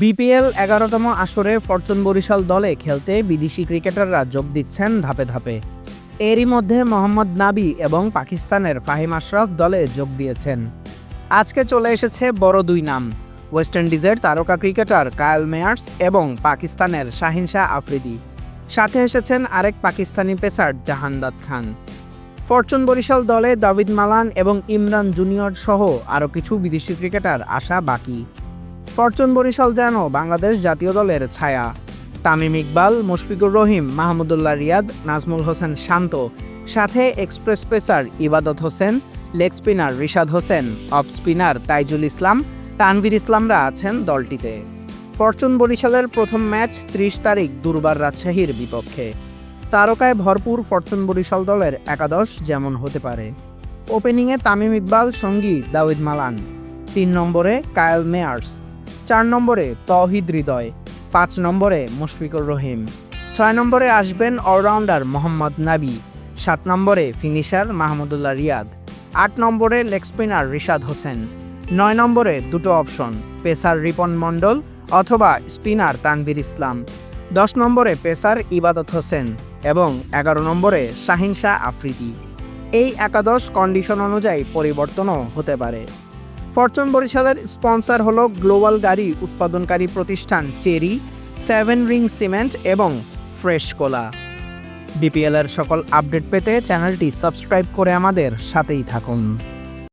BPL এগারোতম আসরে Fortune Barishal দলে খেলতে বিদেশি ক্রিকেটাররা যোগ দিচ্ছেন ধাপে ধাপে। এরই মধ্যে মোহাম্মদ নাবি এবং পাকিস্তানের ফাহিম আশরাফ দলে যোগ দিয়েছেন। আজকে চলে এসেছে বড় দুই নাম, ওয়েস্ট ইন্ডিজের তারকা ক্রিকেটার কায়েল মেয়ার্স এবং পাকিস্তানের শাহিন শাহ আফ্রিদি। সাথে এসেছেন আরেক পাকিস্তানি পেসার জাহানদাদ খান। ফরচুন বরিশাল দলে দাবিদ মালান এবং ইমরান জুনিয়র সহ আরও কিছু বিদেশি ক্রিকেটার আসা বাকি। ফরচুন বরিশাল যেন বাংলাদেশ জাতীয় দলের ছায়া। তামিম ইকবাল, মুশফিকুর রহিম, মাহমুদুল্লাহ রিয়াদ, নাজমুল হোসেন শান্ত। সাথে express pacer Ebadot Hossain, leg spinner Rishad Hossain, off spinner Taijul Islam, Tanvir ইসলামরা আছেন দলটিতে। ফরচুন বরিশালের প্রথম ম্যাচ ত্রিশ তারিখ দুর্বার রাজশাহীর বিপক্ষে। তারকায় ভরপুর ফরচুন বরিশাল দলের একাদশ যেমন হতে পারে। ওপেনিংয়ে তামিম ইকবাল, সঙ্গী দাউদ মালান। তিন নম্বরে কায়েল মেয়ার্স। চার নম্বরে তহিদ হৃদয়, পাঁচ নম্বরে মুশফিকুর রহিম, ছয় নম্বরে আসবেন অলরাউন্ডার মোহাম্মদ নাবি, সাত নম্বরে ফিনিশার মাহমুদুল্লাহ রিয়াদ, আট নম্বরে লেগ স্পিনার রিশাদ হোসেন, নয় নম্বরে দুটো অপশন পেসার রিপন মণ্ডল অথবা স্পিনার তানভীর ইসলাম, দশ নম্বরে পেসার ইবাদত হোসেন এবং এগারো নম্বরে শাহিন শাহ আফ্রিদি। এই একাদশ কন্ডিশন অনুযায়ী পরিবর্তনও হতে পারে। ফরচুন বরিশালের স্পন্সর হল গ্লোবাল গাড়ি উৎপাদনকারী প্রতিষ্ঠান চেরি, সেভেন রিং সিমেন্ট এবং ফ্রেশ কোলা। বিপিএল এর সকল আপডেট পেতে চ্যানেলটি সাবস্ক্রাইব করে আমাদের সাথেই থাকুন।